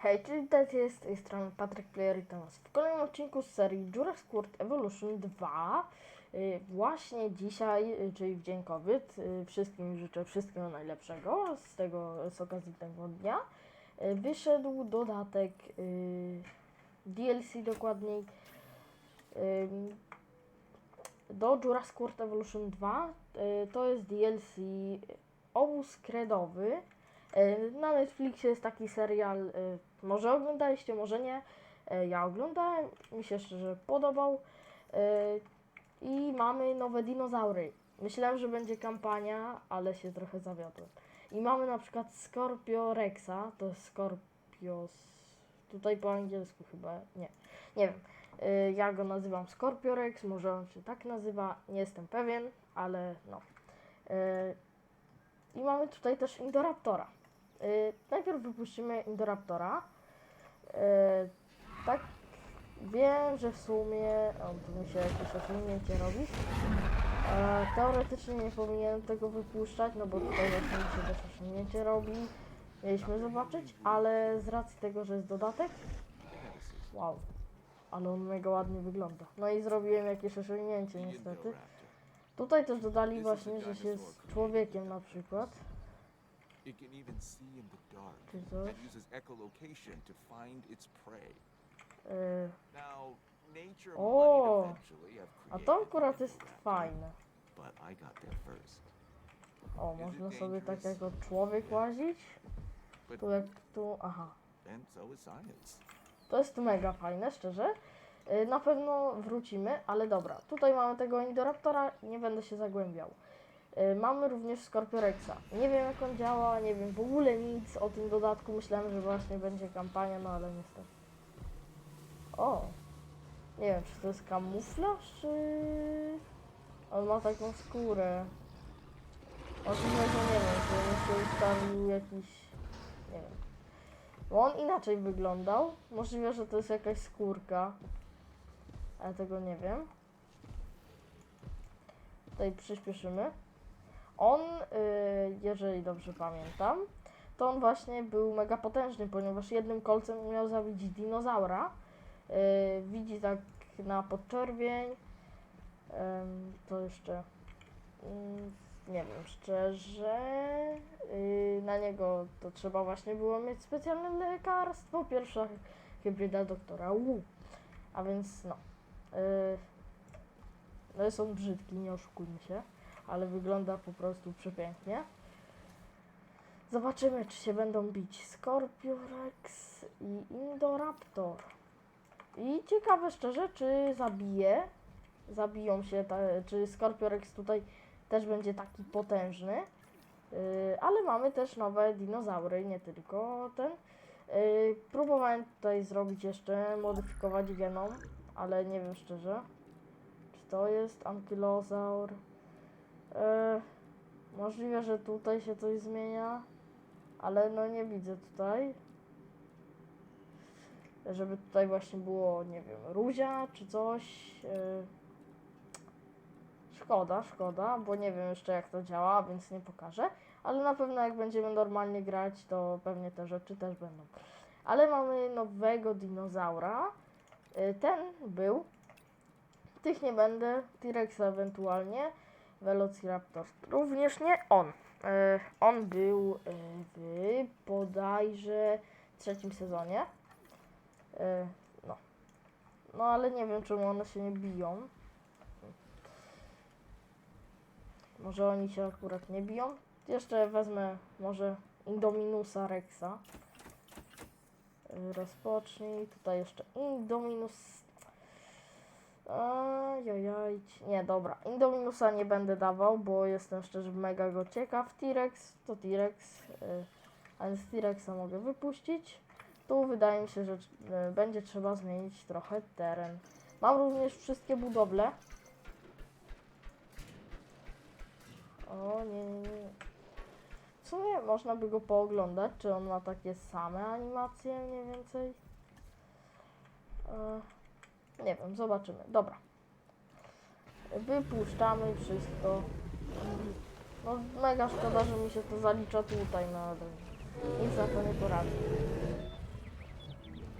Hej, czyli witajcie, z tej strony Patryk Player i to w kolejnym odcinku z serii Jurassic World Evolution 2. Y, Właśnie dzisiaj, y, czyli w Dzień COVID, y, wszystkim życzę wszystkiego najlepszego z tego, z okazji tego dnia. Wyszedł dodatek DLC dokładniej do Jurassic World Evolution 2. Y, To jest DLC obóz kredowy. Y, Na Netflixie jest taki serial, y, może oglądaliście, może nie. Y, Ja oglądałem, mi się szczerze podobał. I mamy nowe dinozaury. Myślałem, że będzie kampania, ale się trochę zawiodłem. I mamy na przykład Scorpio Rexa, to jest Scorpios, tutaj po angielsku chyba, nie, nie wiem. Ja go nazywam Scorpio Rex, może on się tak nazywa, nie jestem pewien, ale no. I mamy tutaj też Indoraptora. Y, najpierw wypuścimy Indoraptora. Y, tak, wiem, że w sumie. O, tu mi się jakieś osiągnięcie robi. E, teoretycznie nie powinienem tego wypuszczać, no bo tutaj właśnie mi się też osiągnięcie robi. Mieliśmy zobaczyć, ale z racji tego, że jest dodatek. Wow, ale on mega ładnie wygląda. No i zrobiłem jakieś osiągnięcie niestety. Tutaj też dodali właśnie, że się jest człowiekiem na przykład. It can even see in the dark and uses echolocation to find its prey. Y, Now, nature eventually have a created to akurat jest fajne. But I got there first. O, można sobie tak jako człowiek łazić. Tu jak tu, aha. and so is science. To jest mega fajne, szczerze. Y, Na pewno wrócimy, ale dobra. Tutaj mamy tego Indoraptora, nie będę się zagłębiał. Y, Mamy również Scorpiorexa. Nie wiem jak on działa, nie wiem w ogóle nic o tym dodatku. Myślałem, że właśnie będzie kampania, no ale niestety. O! Nie wiem, czy to jest kamuflaż, czy... On ma taką skórę. Oczywiście, nie wiem, że mi się ustawił jakiś... Nie wiem. Bo on inaczej wyglądał. Możliwe, że to jest jakaś skórka. Ale tego nie wiem. Tutaj przyspieszymy. On, y, jeżeli dobrze pamiętam, to on właśnie był mega potężny, ponieważ jednym kolcem umiał zabić dinozaura. Y, widzi tak na podczerwień. To jeszcze. ym, nie wiem, szczerze. Yy, na niego to trzeba właśnie było mieć specjalne lekarstwo. Pierwsza hybryda doktora Wu. A więc no. No jest on brzydki, nie oszukujmy się, ale wygląda po prostu przepięknie. Zobaczymy, czy się będą bić Scorpiorex i Indoraptor. I ciekawe szczerze, czy zabije, zabiją się, ta, czy Scorpiorex tutaj też będzie taki potężny. Yy, ale mamy też nowe dinozaury, nie tylko ten. Yy, próbowałem tutaj zrobić jeszcze, modyfikować genom, ale nie wiem szczerze, czy to jest ankylozaur. Yy, możliwe, że tutaj się coś zmienia, ale no nie widzę tutaj. Żeby tutaj właśnie było, nie wiem, ruzia czy coś. Yy, Szkoda, szkoda, bo nie wiem jeszcze jak to działa, więc nie pokażę. Ale na pewno jak będziemy normalnie grać, to pewnie te rzeczy też będą. Ale mamy nowego dinozaura. Y, Ten był. Tych nie będę. T-Rex ewentualnie. Velociraptor również nie on. Y, On był y, w bodajże trzecim sezonie. Y, No. No ale nie wiem czemu one się nie biją. Może oni się akurat nie biją. Jeszcze wezmę może Indominusa Rexa. Rozpocznij. Tutaj jeszcze Indominus. Ajajaj. Nie, dobra. Indominusa nie będę dawał, bo jestem szczerze mega go ciekaw. T-Rex to T-Rex. y, A więc T-Rexa mogę wypuścić. Tu wydaje mi się, że y, będzie trzeba zmienić trochę teren. Mam również wszystkie budowle. O nie, nie, nie. W sumie można by go pooglądać, czy on ma takie same animacje mniej więcej. E, nie wiem, zobaczymy. Dobra. Wypuszczamy wszystko. No mega szkoda, że mi się to zalicza tutaj, no ale nic na to nie poradzę.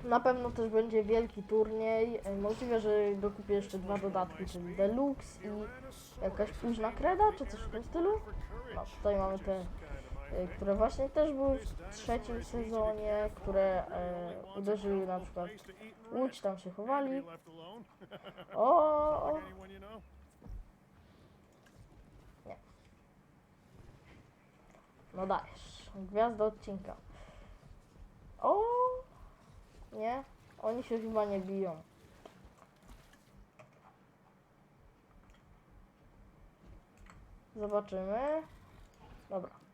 Na pewno też będzie wielki turniej. E, Możliwe, że dokupię jeszcze dwa dodatki, czyli Deluxe i jakaś późna kreda, czy coś w tym stylu. No, tutaj mamy te, które właśnie też były w trzecim sezonie, które e, uderzyły na przykład Łódź, tam się chowali. O, o, no dajesz. Gwiazda odcinka. O, nie, oni się chyba nie biją. Zobaczymy. Dobra.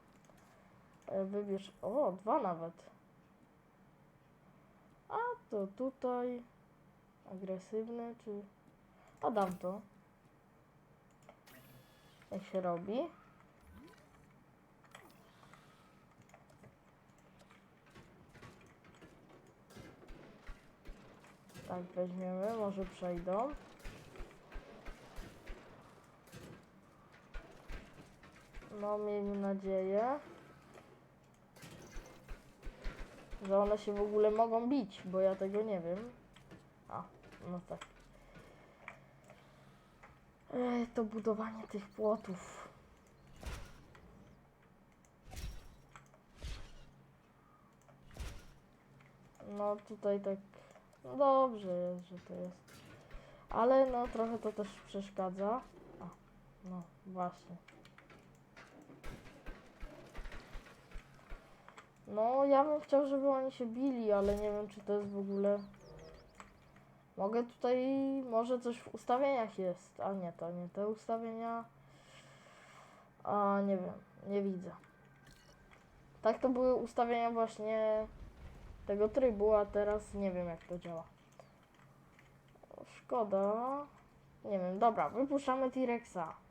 E, Wybierz. O, dwa nawet. A to tutaj. Agresywny, czy. A dam to. Jak się robi. Tak, weźmiemy, może przejdą. No, miejmy nadzieję, że one się w ogóle mogą bić, bo ja tego nie wiem. A, no tak. Ej, to budowanie tych płotów. No tutaj tak no dobrze jest, że to jest. Ale no trochę to też przeszkadza. A, no właśnie. No ja bym chciał, żeby oni się bili, ale nie wiem czy to jest w ogóle... Mogę tutaj, może coś w ustawieniach jest, a nie, to nie te ustawienia. A nie wiem, nie widzę. Tak to były ustawienia właśnie tego trybu, a teraz nie wiem jak to działa. Szkoda. Nie wiem, dobra, wypuszczamy T-Rexa.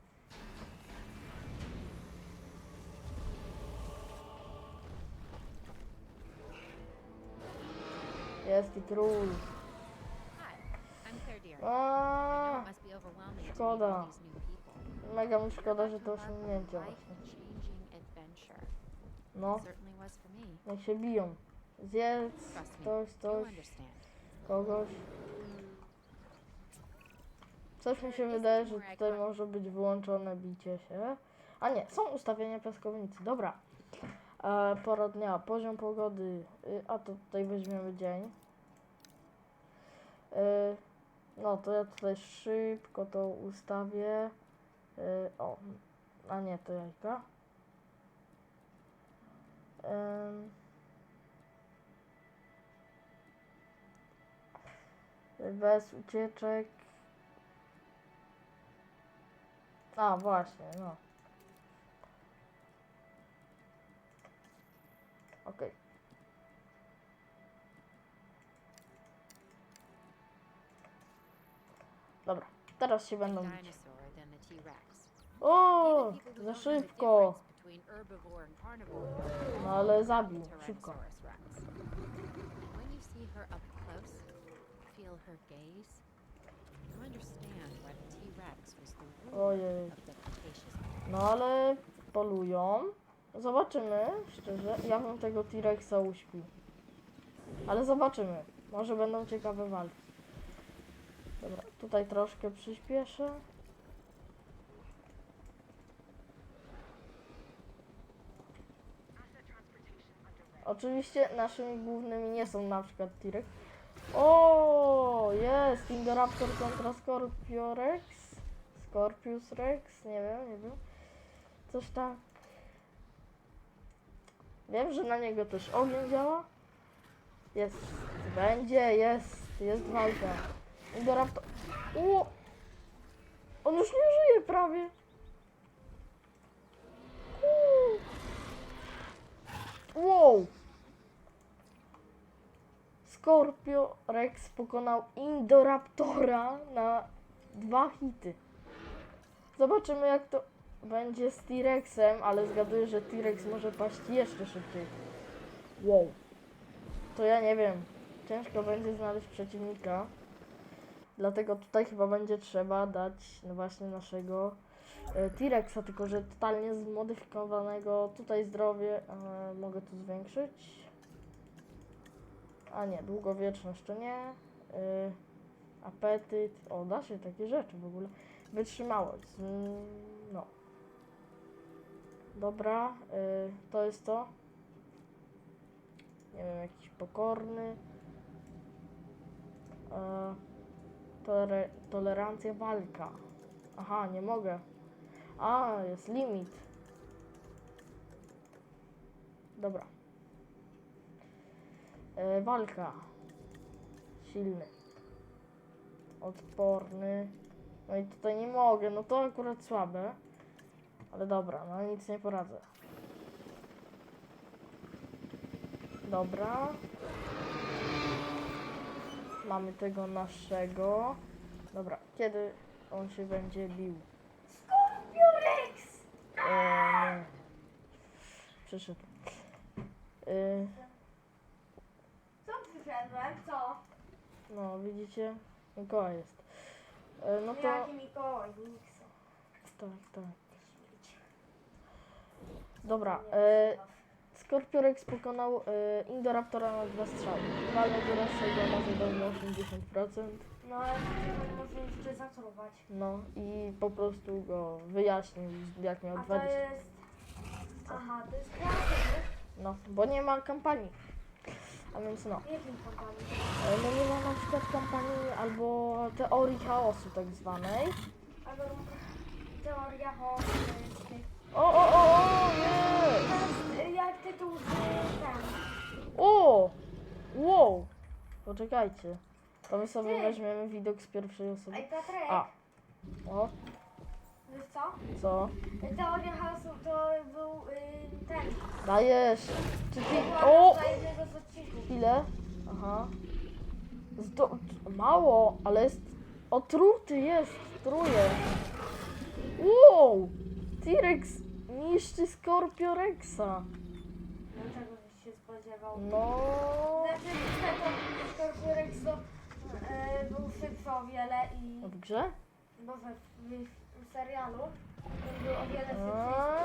Jest i król. A, szkoda. mega mi szkoda, że To osiągnięcie właśnie. No, niech się biją. Zjedz ktoś, coś, kogoś. Coś mi się wydaje, że tutaj może być wyłączone bicie się. A nie, są ustawienia piaskownicy. Dobra. Pora dnia, poziom pogody. Y, a to tutaj weźmiemy dzień. Y, no to ja tutaj szybko to ustawię. Y, o, a nie, to jajka. Bez ucieczek. A, właśnie, no. Dobra, teraz się będą bić. O, za szybko. No ale zabił, szybko. Ojej. No ale polują. Zobaczymy, szczerze. Ja bym tego T-Rexa uśpił. Ale zobaczymy. Może będą ciekawe walki. Dobra, tutaj troszkę przyspieszę. Oczywiście naszymi głównymi nie są na przykład T-Rex. O, jest! Indoraptor kontra Scorpio Rex. Scorpius Rex, nie wiem, nie wiem. Coś tak. Wiem, że na niego też ogień działa. Jest, będzie, jest, jest walka. Indoraptor. O! On już nie żyje prawie. Wow! Scorpio Rex pokonał Indoraptora na dwa hity. Zobaczymy jak to będzie z T-Rexem, ale zgaduję, że T-Rex może paść jeszcze szybciej. Wow. To ja nie wiem. Ciężko będzie znaleźć przeciwnika. Dlatego tutaj chyba będzie trzeba dać no właśnie naszego e, T-Rexa, tylko że totalnie zmodyfikowanego. Tutaj zdrowie e, mogę tu zwiększyć. A nie, długowieczność to nie. Y, apetyt. O, da się takie rzeczy w ogóle. Wytrzymałość. No. Dobra, y, to jest to. Nie wiem, jakiś pokorny. E, tolere, tolerancja walka. Aha, nie mogę. A, jest limit. Dobra. E, walka. Silny. Odporny. No i tutaj nie mogę, no to akurat słabe. Ale dobra, no nic nie poradzę. Dobra. Mamy tego naszego. Dobra, kiedy on się będzie bił? Skorpiorex! E, nie. Przyszedł. E, Co przyszedłem? Co? no, widzicie? Mikołaj jest. E, no to... Jaki Mikołaj? Nixon. Tak, tak. Dobra, e, Skorpiorex pokonał e, Indoraptora na dwa strzały. Walnął do naszego na zadanie 80%. No ale może jeszcze zatruwać. No i po prostu go wyjaśnił, jak miał A to 20. jest... Aha, to jest kreatywny. No, bo nie ma kampanii. A więc no. W jakim kompanii? E, No nie ma na przykład kampanii albo teorii chaosu tak zwanej. Albo teoria chaosu. O, o, o, o, nie! O! Wow! Poczekajcie. To my sobie Ty. weźmiemy widok z pierwszej osoby. Ej Piotrek, A. O, wiesz co? co? Teoria chaosu to był y, ten. Dajesz! Czy ty... O! nazwa jednego z odcinków. Ile? Aha. Zdo... Mało, ale jest... Otruty jest! Truje! Wow! T-Rex niszczy. Dlaczego byś się spodziewał? No... Znaczy, tego Skorpiorex to y, był szybszy o wiele i W grze? bo we, w, w serialu był o wiele szybszy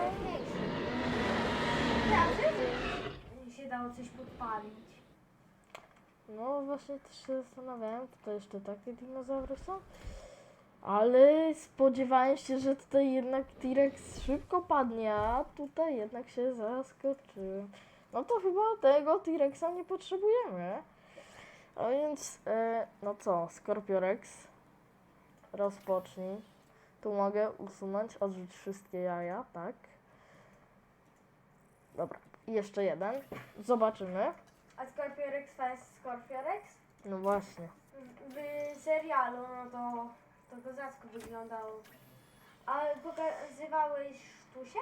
i sprytniejszy. Znaczy, się dało coś podpalić. No właśnie też się zastanawiałem, to jeszcze takie dinozaury są. Ale spodziewałem się, że tutaj jednak T-Rex szybko padnie, a tutaj jednak się zaskoczyłem. No to chyba tego T-Rexa nie potrzebujemy. A więc, e, no co, Scorpiorex, rozpocznij. Tu mogę usunąć, odrzuć wszystkie jaja, tak. Dobra, i jeszcze jeden. Zobaczymy. A Skorpiorex to jest Skorpiorex? No właśnie. W, w serialu no to, to kozacko wyglądało. A pokazywałeś sztusie?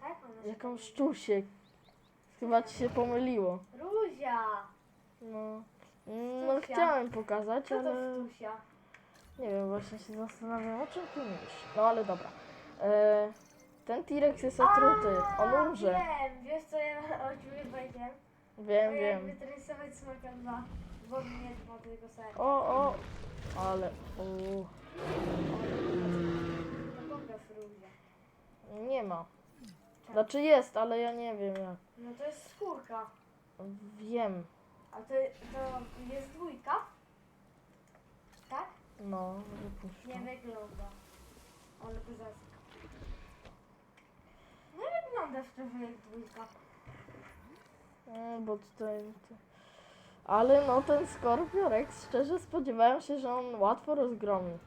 Tak? Jaką nazywa. Chyba ci się pomyliło. Ruzia! No. No Sztusia. chciałem pokazać, Co to ale sztusia? nie wiem, właśnie się zastanawiam o czym tu mówisz. No ale dobra. E, ten T-Rex jest otruty. On umrze. Wiem, wiesz co ja o czym powiedziałem? Wiem, wiem. wytresować smaka 2, bo nie ma tego serii. O, o. Ale. O, No nie ma. Znaczy jest, ale ja nie wiem jak. No to jest skórka. Wiem. A to, to jest dwójka? Tak? No, Nie wypuszczam. wygląda. Ale kozacka. Nie wygląda szczerze jak dwójka. No, bo tutaj... Ale no ten Scorpiorex, szczerze spodziewałem się, że on łatwo rozgromi.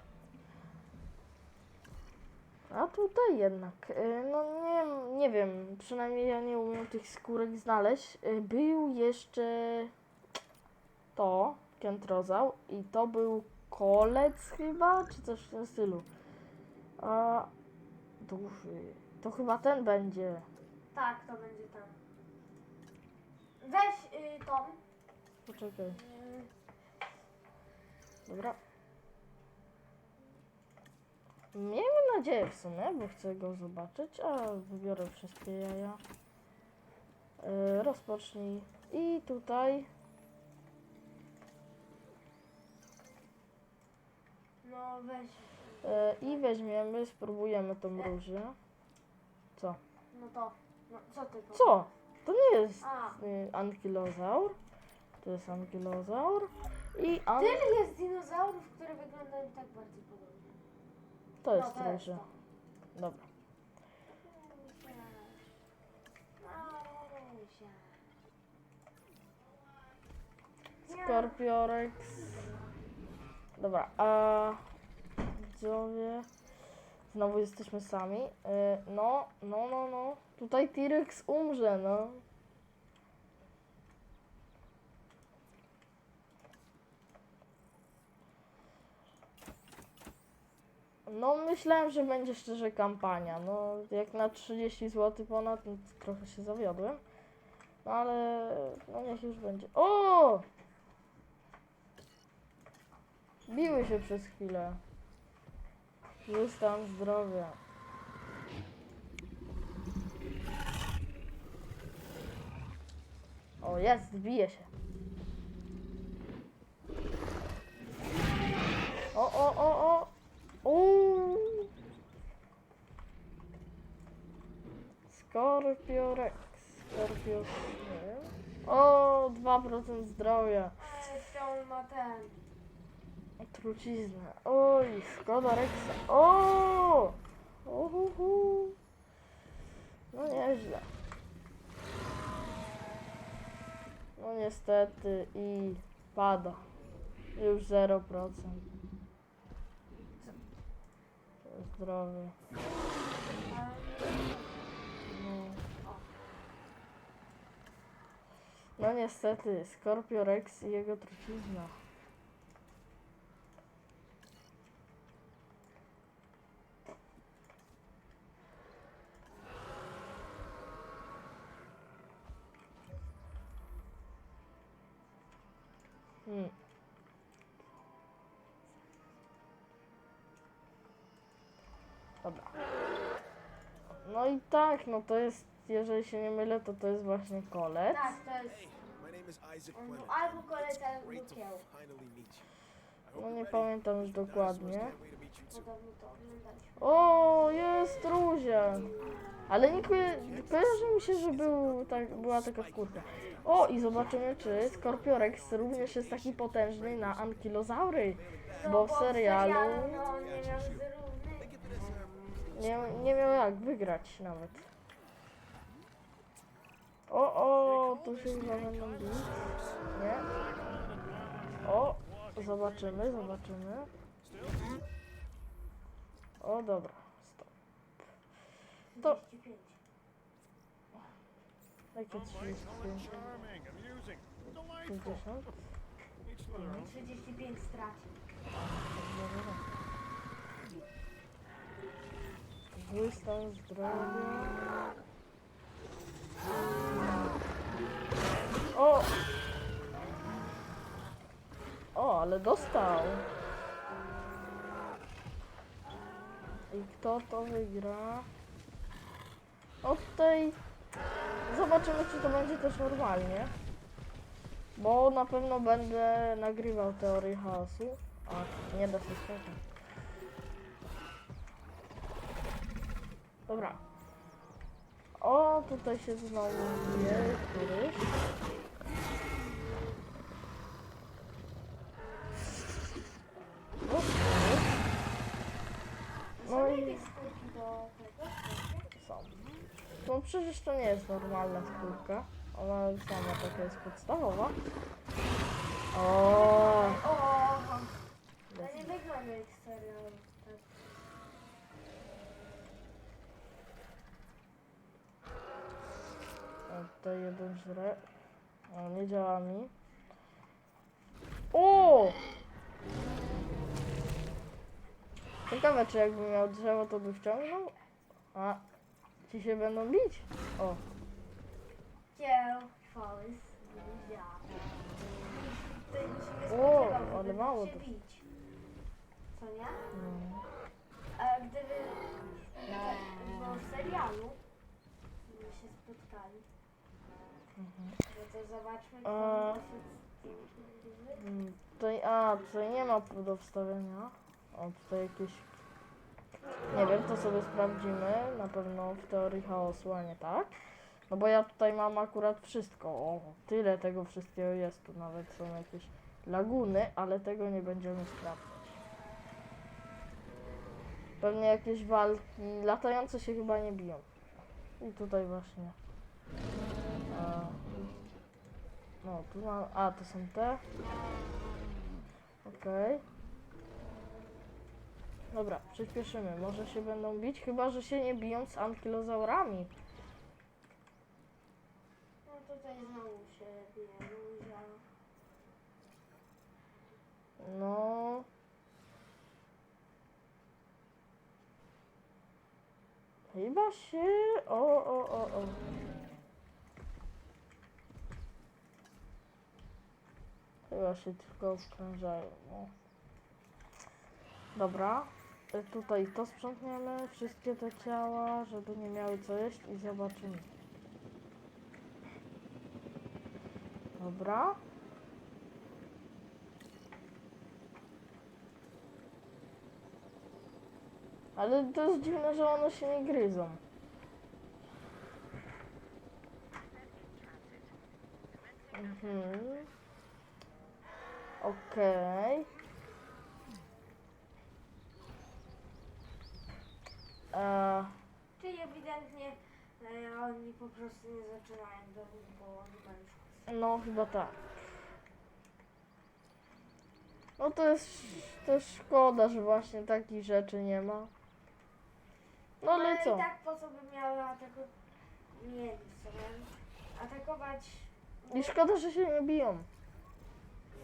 A tutaj jednak, y, no nie, nie wiem, przynajmniej ja nie umiem tych skórek znaleźć. Y, Był jeszcze to, Kentrozał i to był kolec chyba, czy coś w tym stylu. A duży, to chyba ten będzie. Tak, to będzie ten. Weź y, Tom. Poczekaj, Y, dobra. Miejmy nadzieję w sumie, bo chcę go zobaczyć, a wybiorę wszystkie jaja. E, rozpocznij. I tutaj no weź. e, i weźmiemy, spróbujemy tą różę. Co? No to. No co ty? powiesz? Co? To nie jest A, y, ankylozaur. To jest ankylozaur. I an... Tyle jest dinozaurów, które wyglądają tak bardzo podobnie. To jest no, to to. Dobra. Marusia. Nie. Scorpiorex. Dobra, a widzowie. Znowu jesteśmy sami. Y, No, no, no, no. Tutaj T-Rex umrze, no. No, myślałem, że będzie szczerze kampania. No, jak na 30 zł ponad, no, to trochę się zawiodłem. No, ale no niech już będzie. O! Biły się przez chwilę. Stan zdrowia. O, jest, bije się. O, o, o, o! Uuu. Scorpio Rex. Scorpio. Nie wiem. O, 2% zdrowia. Ale to ma ten. Truciznę. Oj, szkoda Rexa. O! Uhuhu. No nieźle. No niestety i pada. Już 0%. Zdrowie. No. no niestety, Scorpio Rex i jego trucizna. Hmm. No i tak, no to jest, jeżeli się nie mylę, to to jest właśnie kolec. Tak, to jest. My name is Isaac On Clement. był albo kolec, albo Great to kieł. finally meet you. I hope No you're nie ready. pamiętam już Dinosaurs dokładnie. can't wait to meet you too. Podobno to oglądaliśmy. O, jest Ruzia. Ale nie koje- kojarzy mi się, że był, tak, była taka skórka. O, i zobaczymy, czy Scorpiorex również jest taki potężny na ankylozaury. No, Bo w serialu no, nie miał. Nie, nie miał jak wygrać nawet. O, o, tu się chyba będą bić. Nie? O, zobaczymy, zobaczymy. O, dobra, stop. To 35. jakie 35? 50? 35 straci. Stan zdrowia. O! O, ale dostał. I kto to wygra? O tutaj zobaczymy, czy to będzie też normalnie. Bo na pewno będę nagrywał teorię chaosu. A, nie da się skakać. Dobra. O, tutaj się znowu bije któryś. No i są. No przecież to nie jest normalna skórka. Ona sama taka jest podstawowa. O, O, to nie wygląda jak serial. Tak. O, tutaj jeden żre. O, nie działa mi. O! Ciekawe, czy jakby miał drzewo, to by wciągnął? A, ci się będą bić? O, O, ale mało to. bić. Co nie? no. A gdyby bo w serialu by się spotkali, no to zobaczmy, A. Mm, Tutaj, a, tutaj nie ma do wstawienia. O, tutaj jakieś... Nie wiem, to sobie sprawdzimy. Na pewno w teorii chaosu, a nie tak. No bo ja tutaj mam akurat wszystko. O, tyle tego wszystkiego jest. Tu nawet są jakieś laguny, ale tego nie będziemy sprawdzać. Pewnie jakieś walki. Latające się chyba nie biją. I tutaj właśnie. A, no, tu mam. A, to są te. Okej. Dobra, przyspieszymy. Może się będą bić, chyba że się nie biją z ankylozaurami. No tutaj znowu się bije Luzia. No. Chyba się. O, o, o, o. Chyba się tylko okrążają. No. Dobra. E, Tutaj to sprzątniemy, wszystkie te ciała, żeby nie miały co jeść i zobaczymy. Dobra. Ale to jest dziwne, że one się nie gryzą. Mhm. Okej. Eee, Czyli ewidentnie e, oni po prostu nie zaczynają do nich, bo mają już no chyba tak. No to jest też szkoda, że właśnie takich rzeczy nie ma. No ale i co? tak po co by miały atakować? Nie, sobie atakować. I szkoda, że się nie biją.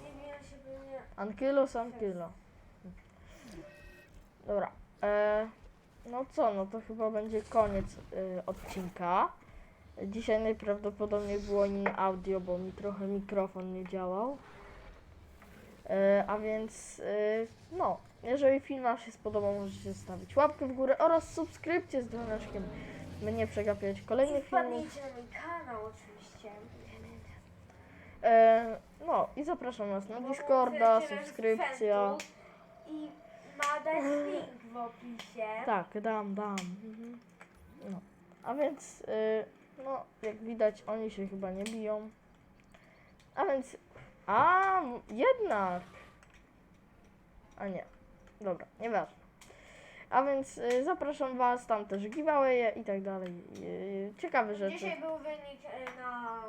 Nie wiem, się pewnie. Ankylos, ankylo. Dobra. E, no co, no to chyba będzie koniec e, odcinka. Dzisiaj najprawdopodobniej było nie audio, bo mi trochę mikrofon nie działał. E, a więc, e, no, jeżeli film Wam się spodobał, możecie zostawić łapkę w górę oraz subskrypcję z dzwoneczkiem, by nie przegapiać I kolejnych filmów. wpadnijcie na mój kanał oczywiście. E, no i zapraszam Was na Discorda, subskrypcja. I ma dać link w opisie. Tak, dam, dam. Mhm. No. A więc, y, no, jak widać, oni się chyba nie biją. A więc, a, jednak. A nie, dobra, nieważne. A więc y, zapraszam Was, tam też giveawaye i tak dalej. Y, ciekawe rzeczy. Dzisiaj był wynik e, na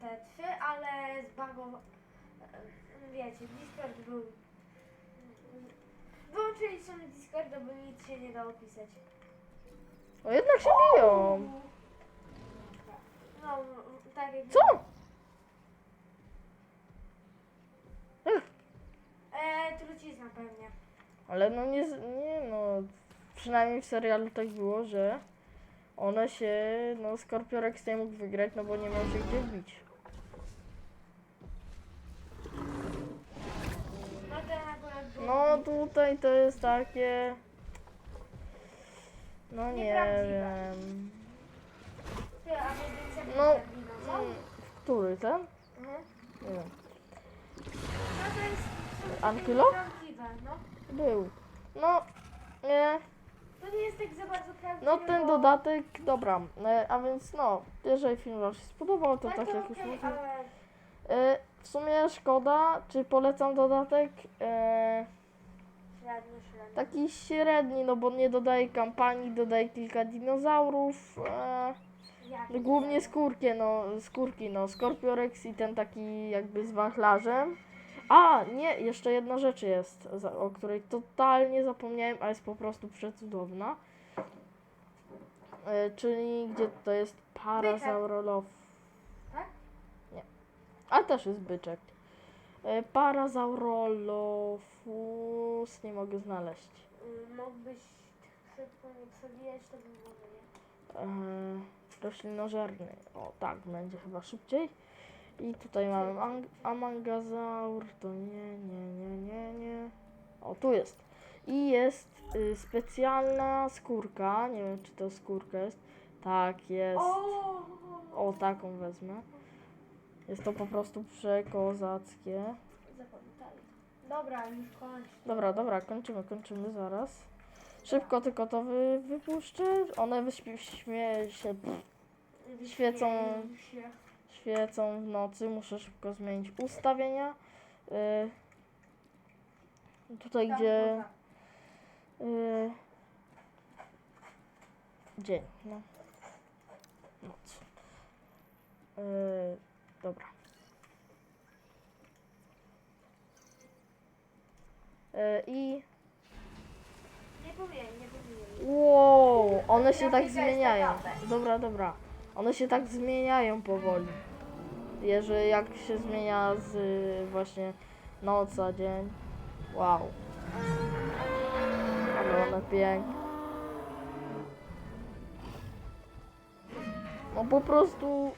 te trzy, ale zbagował. Wiecie, Discord był. Wyłączyli sobie Discorda, bo nic się nie dało pisać. O, jednak się biją. No, tak jak. Co? E, trucizna pewnie. Ale no nie, z- nie no, przynajmniej w serialu tak było, że one się, no Scorpio Rex nie mógł wygrać, no bo nie miał się gdzie wbić. No tutaj to jest takie, no nie wiem, No, który ten? Nie wiem. Ankylo? Był. No, nie, To nie jest tak za bardzo prawdziwe. no ten dodatek, dobra, e, a więc no, jeżeli film wam się spodobał, to Tak, jak już mówiłem. ale E, w sumie szkoda, czy polecam dodatek? E, średnio, średnio. taki średni, no bo nie dodaje kampanii, dodaje kilka dinozaurów. E, głównie skórki, no, skórki, no, Scorpiorex i ten taki jakby z wachlarzem. A, nie, jeszcze jedna rzecz jest, o której totalnie zapomniałem, a jest po prostu przecudowna. E, czyli gdzie to jest Parasaurolof. Tak? Nie. Ale też jest byczek. E, Parasaurolofus nie mogę znaleźć. Y, Mógłbyś szybko nie przebijać, to bym może nie. e, roślinożerny. O, tak, będzie chyba szybciej. I tutaj mamy ang- amangazaur, to nie, nie, nie, nie, nie. O, tu jest. I jest y, specjalna skórka, nie wiem czy to skórka jest. Tak, jest. O! Taką wezmę. Jest to po prostu przekozackie. Dobra, już kończ. Dobra, dobra, kończymy, kończymy zaraz. Szybko tylko to wy, wypuszczę. One wyśmie się. Świecą, się. Świecą w nocy. Muszę szybko zmienić ustawienia. Y, tutaj, Tam gdzie poza. y, dzień, no. Noc. Y, dobra. Y, I Nie powinien, nie powinien. Wow, one się tak zmieniają. Dobra, dobra. One się tak zmieniają powoli. Jeżeli jak się zmienia z właśnie noc a dzień. Wow. Ale one piękne. No po prostu,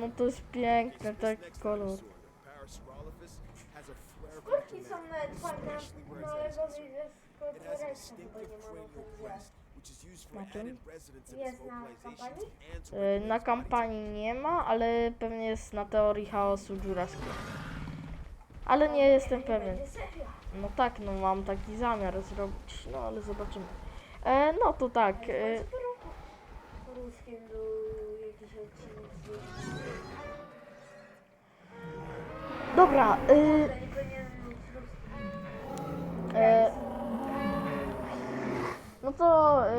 no to jest piękne, tak kolor. Kurki są nawet fajne, especially where no it's ale expressed. gorzej, że It has a z chyba nie Na czym? Jest na kampanii? Y, Na kampanii nie ma, ale pewnie jest na teorii chaosu Jurassic. Ale nie jestem pewien. Będzie. No tak, no mam taki zamiar zrobić, no ale zobaczymy. E, no to tak, e, Co po roku ruskim był jakiś odcinek z dobra, e, nie być e, no to e,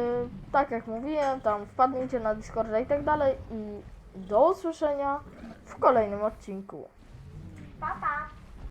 tak jak mówiłem, tam wpadnijcie na Discorda i tak dalej i do usłyszenia w kolejnym odcinku. Pa, pa.